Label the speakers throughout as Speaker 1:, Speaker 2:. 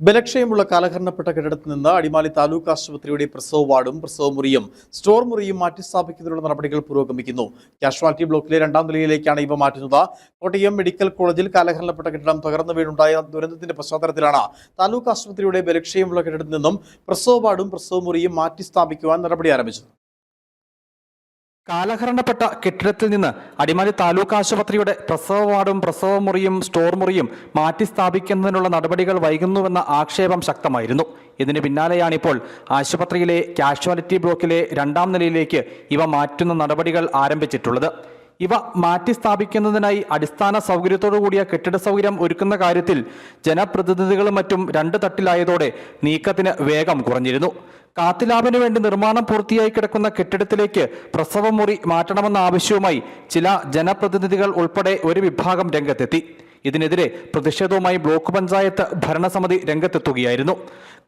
Speaker 1: ബലക്ഷയമുള്ള കാലഹരണപ്പെട്ട കെട്ടിടത്തിൽ നിന്ന് അടിമാലി താലൂക്ക് ആശുപത്രിയുടെ പ്രസവ വാർഡും പ്രസവ മുറിയും സ്റ്റോർ മുറിയും മാറ്റിസ്ഥാപിക്കുന്നതിനുള്ള നടപടികൾ പുരോഗമിക്കുന്നു. കാഷ്വാലിറ്റി ബ്ലോക്കിലെ രണ്ടാം നിലയിലേക്കാണ് ഇവ മാറ്റുന്നത്. കോട്ടയം മെഡിക്കൽ കോളേജിൽ കാലഹരണപ്പെട്ട കെട്ടിടം തകർന്നു വീണുണ്ടായ ദുരന്തത്തിന്റെ പശ്ചാത്തലത്തിലാണ് താലൂക്ക് ആശുപത്രിയുടെ ബലക്ഷയമുള്ള കെട്ടിടത്തിൽ നിന്നും പ്രസവ വാർഡും പ്രസവ മുറിയും മാറ്റിസ്ഥാപിക്കുവാൻ നടപടി ആരംഭിച്ചത്.
Speaker 2: കാലഹരണപ്പെട്ട കെട്ടിടത്തിൽ നിന്ന് അടിമാലി താലൂക്ക് ആശുപത്രിയുടെ പ്രസവ വാർഡും പ്രസവ മുറിയും സ്റ്റോർ മുറിയും മാറ്റി സ്ഥാപിക്കുന്നതിനുള്ള നടപടികൾ വൈകുന്നുവെന്ന ആക്ഷേപം ശക്തമായിരുന്നു. ഇതിന് പിന്നാലെയാണിപ്പോൾ ആശുപത്രിയിലെ കാഷ്വാലിറ്റി ബ്ലോക്കിലെ രണ്ടാം നിലയിലേക്ക് ഇവ മാറ്റുന്ന നടപടികൾ ആരംഭിച്ചിട്ടുള്ളത്. ഇവ മാറ്റി സ്ഥാപിക്കുന്നതിനായി അടിസ്ഥാന സൗകര്യത്തോടു കൂടിയ കെട്ടിട സൗകര്യം ഒരുക്കുന്ന കാര്യത്തിൽ ജനപ്രതിനിധികളും മറ്റും രണ്ട് തട്ടിലായതോടെ നീക്കത്തിന് വേഗം കുറഞ്ഞിരുന്നു. കാത്തിലാബിന് വേണ്ടി നിർമ്മാണം പൂർത്തിയായി കിടക്കുന്ന കെട്ടിടത്തിലേക്ക് പ്രസവമുറി മാറ്റണമെന്ന ആവശ്യവുമായി ചില ജനപ്രതിനിധികൾ ഉൾപ്പെടെ ഒരു വിഭാഗം രംഗത്തെത്തി. ഇതിനെതിരെ പ്രതിഷേധവുമായി ബ്ലോക്ക് പഞ്ചായത്ത് ഭരണസമിതി രംഗത്തെത്തുകയായിരുന്നു.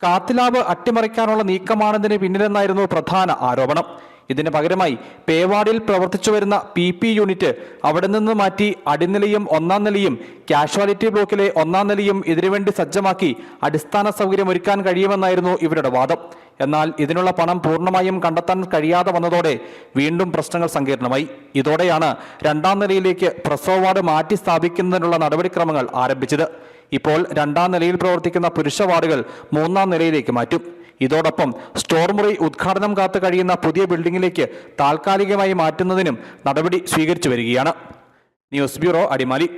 Speaker 2: കാത്തിലാബ് അട്ടിമറിക്കാനുള്ള നീക്കമാണെന്നതിന് പിന്നിലെന്നായിരുന്നു പ്രധാന ആരോപണം. ഇതിന് പകരമായി പേവാടിൽ പ്രവർത്തിച്ചു വരുന്ന പി പി യൂണിറ്റ് അവിടെ നിന്ന് മാറ്റി അടിനിലയും ഒന്നാം നിലയും കാഷ്വാലിറ്റി ബ്ലോക്കിലെ ഒന്നാം നിലയും ഇതിനുവേണ്ടി സജ്ജമാക്കി അടിസ്ഥാന സൗകര്യം ഒരുക്കാൻ കഴിയുമെന്നായിരുന്നു ഇവരുടെ വാദം. എന്നാൽ ഇതിനുള്ള പണം പൂർണമായും കണ്ടെത്താൻ കഴിയാതെ വന്നതോടെ വീണ്ടും പ്രശ്നങ്ങൾ സങ്കീർണമായി. ഇതോടെയാണ് രണ്ടാം നിലയിലേക്ക് പ്രസവ വാർഡ് മാറ്റി സ്ഥാപിക്കുന്നതിനുള്ള നടപടിക്രമങ്ങൾ ആരംഭിച്ചത്. ഇപ്പോൾ രണ്ടാം നിലയിൽ പ്രവർത്തിക്കുന്ന പുരുഷ വാർഡുകൾ മൂന്നാം നിലയിലേക്ക് മാറ്റും. ഇതോടൊപ്പം സ്റ്റോർ മുറി ഉദ്ഘാടനം കാത്തു കഴിയുന്ന പുതിയ ബിൽഡിംഗിലേക്ക് താൽക്കാലികമായി മാറ്റുന്നതിനും നടപടി സ്വീകരിച്ചു വരികയാണ്. News bureau Adimali.